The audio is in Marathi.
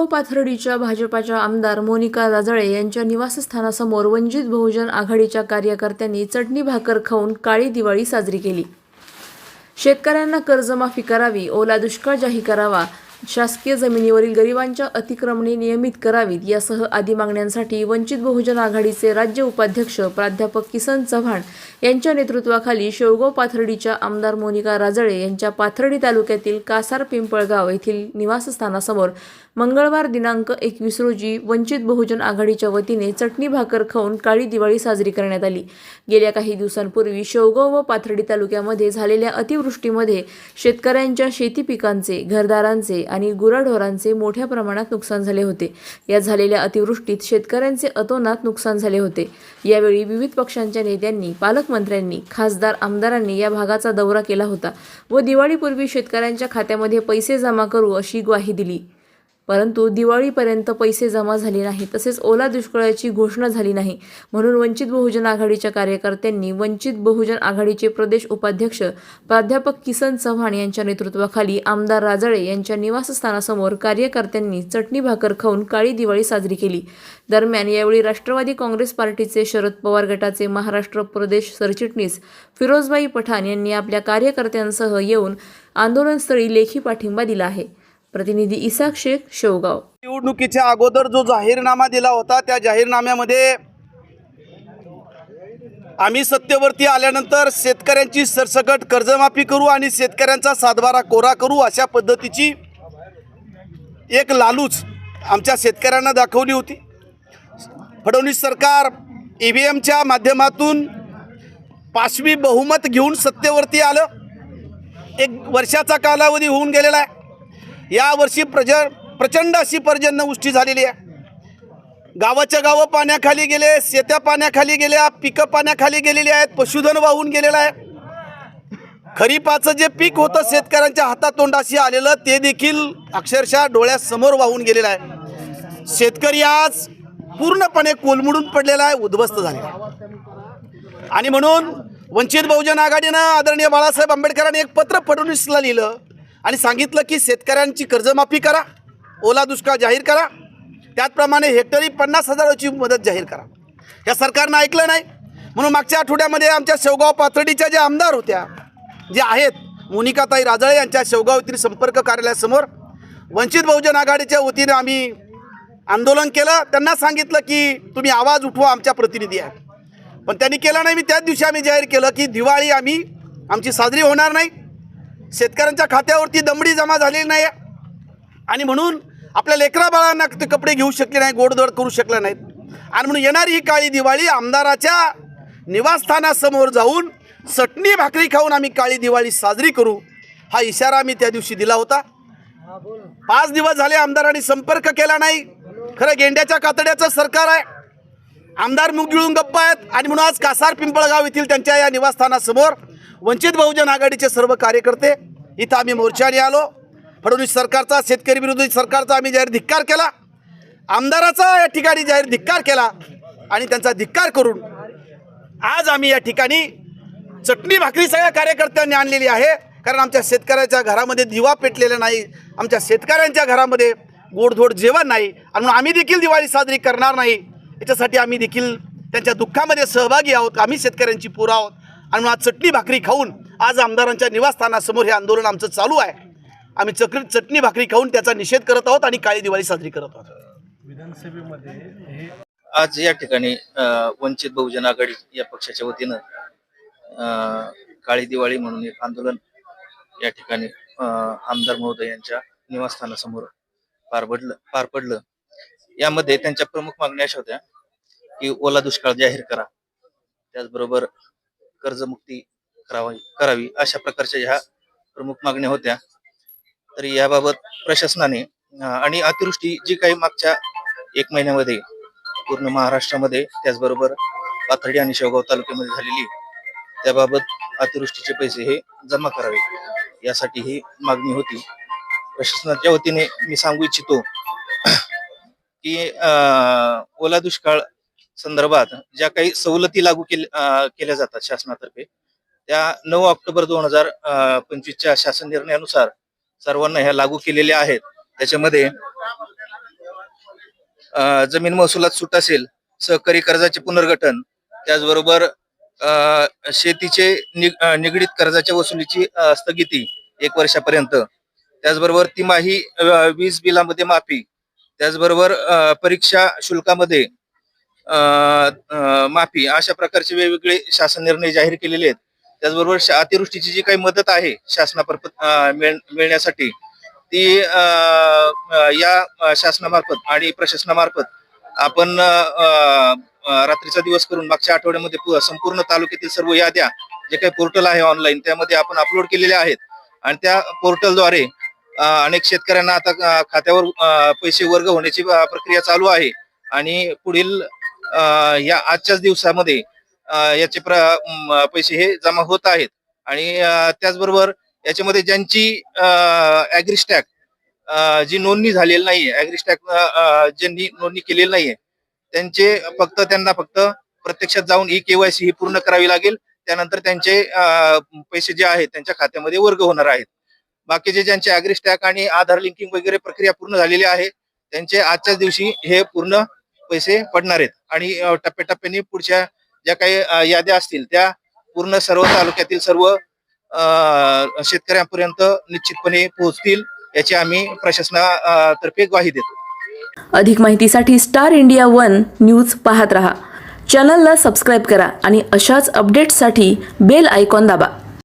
शेवगाव पाथर्डीच्या भाजपाच्या आमदार मोनिका राजळे यांच्या निवासस्थानासमोर वंचित बहुजन आघाडीच्या कार्यकर्त्यांनी चटणी भाकर खाऊन काळी दिवाळी साजरी केली. शेतकऱ्यांना कर्जमाफी करावी ओला दुष्काळ जाहीर करावा शासकीय जमिनीवरील गरिबांच्या अतिक्रमणे नियमित करावीत यासह आदी मागण्यांसाठी वंचित बहुजन आघाडीचे राज्य उपाध्यक्ष प्राध्यापक किसन चव्हाण यांच्या नेतृत्वाखाली शेवगाव पाथर्डीच्या आमदार मोनिका राजळे यांच्या पाथर्डी तालुक्यातील कासार पिंपळगाव येथील निवासस्थानासमोर मंगळवार दिनांक एकवीस रोजी वंचित बहुजन आघाडीच्या वतीने चटणी भाकर खाऊन काळी दिवाळी साजरी करण्यात आली. गेल्या काही दिवसांपूर्वी शेवगाव व पाथर्डी तालुक्यामध्ये झालेल्या अतिवृष्टीमध्ये शेतकऱ्यांच्या शेती पिकांचे घरदारांचे आणि गुराढोरांचे मोठ्या प्रमाणात नुकसान झाले होते. या झालेल्या अतिवृष्टीत शेतकऱ्यांचे अतोनात नुकसान झाले होते. यावेळी विविध पक्षांच्या नेत्यांनी पालकमंत्र्यांनी खासदार आमदारांनी या भागाचा दौरा केला होता व दिवाळीपूर्वी शेतकऱ्यांच्या खात्यामध्ये पैसे जमा करू अशी ग्वाही दिली. परंतु दिवाळीपर्यंत पैसे जमा झाले नाही तसेच ओला दुष्काळाची घोषणा झाली नाही. म्हणून वंचित बहुजन आघाडीच्या कार्यकर्त्यांनी वंचित बहुजन आघाडीचे प्रदेश उपाध्यक्ष प्राध्यापक किसन चव्हाण यांच्या नेतृत्वाखाली आमदार राजळे यांच्या निवासस्थानासमोर कार्यकर्त्यांनी चटणी भाकर खाऊन काळी दिवाळी साजरी केली. दरम्यान यावेळी राष्ट्रवादी काँग्रेस पार्टीचे शरद पवार गटाचे महाराष्ट्र प्रदेश सरचिटणीस फिरोजबाई पठाण यांनी आपल्या कार्यकर्त्यांसह येऊन आंदोलनस्थळी लेखी पाठिंबा दिला आहे. प्रतिनिधी इसाक शेख शेवगाव. निवडणुकीच्या अगोदर जो जाहीरनामा दिला होता त्या जाहीरनाम्यामध्ये आम्ही सत्तेवरती आल्यानंतर शेतकऱ्यांची सरसकट कर्जमाफी करू आणि शेतकऱ्यांचा सातबारा कोरा करू अशा पद्धतीची एक लालूच आमच्या शेतकऱ्यांना दाखवली होती. फडणवीस सरकार ई व्ही एमच्या माध्यमातून पाचवी बहुमत घेऊन सत्तेवरती आलं. एक वर्षाचा कालावधी होऊन गेलेला आहे. यावर्षी प्रज प्रचंड अशी पर्जन्यवृष्टी झालेली आहे. गावाच्या गावं पाण्याखाली गेले शेत्या पाण्याखाली गेल्या पिकं पाण्याखाली गेलेली आहेत पशुधन वाहून गेलेलं आहे. खरीपाचं जे पीक होतं शेतकऱ्यांच्या हातातोंडाशी आलेलं ते देखील अक्षरशः डोळ्यासमोर वाहून गेलेलं आहे. शेतकरी आज पूर्णपणे कोलमडून पडलेला आहे उद्ध्वस्त झालेला आणि म्हणून वंचित बहुजन आघाडीनं आदरणीय बाळासाहेब आंबेडकरांनी एक पत्र फडणवीसला लिहिलं आणि सांगितलं की शेतकऱ्यांची कर्जमाफी करा ओला दुष्काळ जाहीर करा त्याचप्रमाणे हेक्टरी पन्नास हजाराची मदत जाहीर करा. या सरकारनं ऐकलं नाही. म्हणून मागच्या आठवड्यामध्ये आमच्या शेवगाव पाथर्डीच्या ज्या आमदार होत्या जे आहेत मोनिकाताई राजळे यांच्या शेवगाव येथील संपर्क कार्यालयासमोर वंचित बहुजन आघाडीच्या वतीनं आम्ही आंदोलन केलं. त्यांना सांगितलं की तुम्ही आवाज उठवा आमच्या प्रतिनिधी आहे पण त्यांनी केलं नाही. मी त्याच दिवशी आम्ही जाहीर केलं की दिवाळी आम्ही आमची साजरी होणार नाही. शेतकऱ्यांच्या खात्यावरती दमडी जमा झालेली नाही आणि म्हणून आपल्या लेकरा बाळांना ते कपडे घेऊ शकले नाही गोडधोड करू शकले नाहीत. आणि म्हणून येणारी ही काळी दिवाळी आमदाराच्या निवासस्थानासमोर जाऊन चटणी भाकरी खाऊन आम्ही काळी दिवाळी साजरी करू हा इशारा आम्ही त्या दिवशी दिला होता. पाच दिवस झाले आमदारांनी संपर्क केला नाही. खरं गेंड्याच्या कातड्याचं सरकार आहे. आमदार मुग गिळून गप्पा आहेत. आणि म्हणून आज कासार पिंपळगाव येथील त्यांच्या या निवासस्थानासमोर वंचित बहुजन आघाडीचे सर्व कार्यकर्ते इथं आम्ही मोर्चाने आलो. फडणवीस सरकारचा शेतकरी विरोधी सरकारचा आम्ही जाहीर धिक्कार केला. आमदाराचा या ठिकाणी जाहीर धिक्कार केला आणि त्यांचा धिक्कार करून आज आम्ही या ठिकाणी चटणी भाकरी सगळ्या कार्यकर्त्यांनी आणलेली आहे. कारण आमच्या शेतकऱ्याच्या घरामध्ये दिवा पेटलेला नाही. आमच्या शेतकऱ्यांच्या घरामध्ये गोडधोड जेवण नाही. आणि म्हणून आम्ही देखील दिवाळी साजरी करणार नाही. याच्यासाठी आम्ही देखील त्यांच्या दुःखामध्ये सहभागी आहोत. आम्ही शेतकऱ्यांची पोरं आहोत. आणि आज चटणी भाकरी खाऊन आज आमदारांच्या निवासस्थानासमोर हे आंदोलन आमचं चालू आहे. आम्ही चक्री चटणी भाकरी खाऊन त्याचा निषेध करत आहोत आणि काळी दिवाळी साजरी करत आहोत. विधानसभेमध्ये हे आज या ठिकाणी अ, वंचित बहुजन आघाडी या पक्षाच्या वतीनं अ, काळी दिवाळी म्हणून एक आंदोलन या ठिकाणी अ, आमदार महोदय यांच्या निवासस्थानासमोर पार पडलं पार पडलं. यामध्ये त्यांच्या प्रमुख मागण्या अशा होत्या की ओला दुष्काळ जाहीर करा. त्याचबरोबर कर्जमुक्ती करावी करावी अशा प्रकारच्या ह्या प्रमुख मागण्या होत्या. तरी याबाबत प्रशासनाने आणि अतिवृष्टी जी काही मागच्या एक महिन्यामध्ये पूर्ण महाराष्ट्रामध्ये त्याचबरोबर पाथर्डी आणि शेवगाव तालुक्यामध्ये झालेली त्याबाबत अतिवृष्टीचे पैसे हे जमा करावे यासाठी ही मागणी होती. प्रशासनाच्या वतीने मी सांगू इच्छितो की ओला दुष्काळ संदर्भात ज्या काही सवलती लागू केल्या केल्या जातात शासनातर्फे त्या नऊ ऑक्टोबर दोन हजार पंचवीसच्या शासन निर्णयानुसार सर्वांना ह्या लागू केलेल्या आहेत. त्याच्यामध्ये अ, जमीन महसुलात सूट असेल सहकारी कर्जाचे पुनर्गठन त्याचबरोबर अ, शेतीचे निग निगडीत कर्जाच्या वसुलीची स्थगिती एक वर्षापर्यंत. त्याचबरोबर तिमाही वीज बिलामध्ये माफी त्याचबरोबर अ, परीक्षा शुल्कामध्ये माफी अशा प्रकारचे वेगवेगळे शासन निर्णय जाहीर केलेले आहेत. त्याचबरोबर शा- अतिवृष्टीची जी काही मदत आहे शासनामार्फत मिळण्यासाठी ती या शासनामार्फत आणि प्रशासनामार्फत आपण रात्रीचा दिवस करून मागच्या आठवड्यामध्ये संपूर्ण तालुक्यातील सर्व याद्या जे काही पोर्टल आहे ऑनलाईन त्यामध्ये आपण अपलोड केलेल्या आहेत. आणि त्या पोर्टलद्वारे अनेक शेतकऱ्यांना आता खात्यावर पैसे वर्ग होण्याची प्रक्रिया चालू आहे. आणि पुढील या आजच्याच दिवसामध्ये याचे प्र पैसे हे जमा होत आहेत. आणि त्याचबरोबर याच्यामध्ये ज्यांची ऍग्रिस्टॅक जी नोंदणी झालेली नाहीये ऍग्रिस्टॅक ज्यांनी नोंदणी केलेली नाहीये त्यांचे फक्त त्यांना फक्त प्रत्यक्षात जाऊन ई केवायसी ही पूर्ण करावी लागेल. त्यानंतर त्यांचे पैसे जे आहेत त्यांच्या खात्यामध्ये वर्ग होणार आहेत. बाकीचे ज्यांचे ऍग्रिस्टॅक आणि आधार लिंकिंग वगैरे प्रक्रिया पूर्ण झालेली आहे त्यांचे आजच्याच दिवशी हे पूर्ण पैसे पडणार आहेत. आणि टप्प्याटप्प्याने पुढच्या ज्या काही याद्या असतील त्या पूर्ण सर्व तालुक्यातील सर्व शेतकऱ्यांपर्यंत निश्चितपणे पोहोचतील याची आम्ही प्रशासनातर्फे ग्वाही देतो. अधिक माहितीसाठी स्टार इंडिया वन न्यूज पाहत रहा. चॅनलला सबस्क्राईब करा आणि अशाच अपडेट्ससाठी बेल आयकॉन दाबा.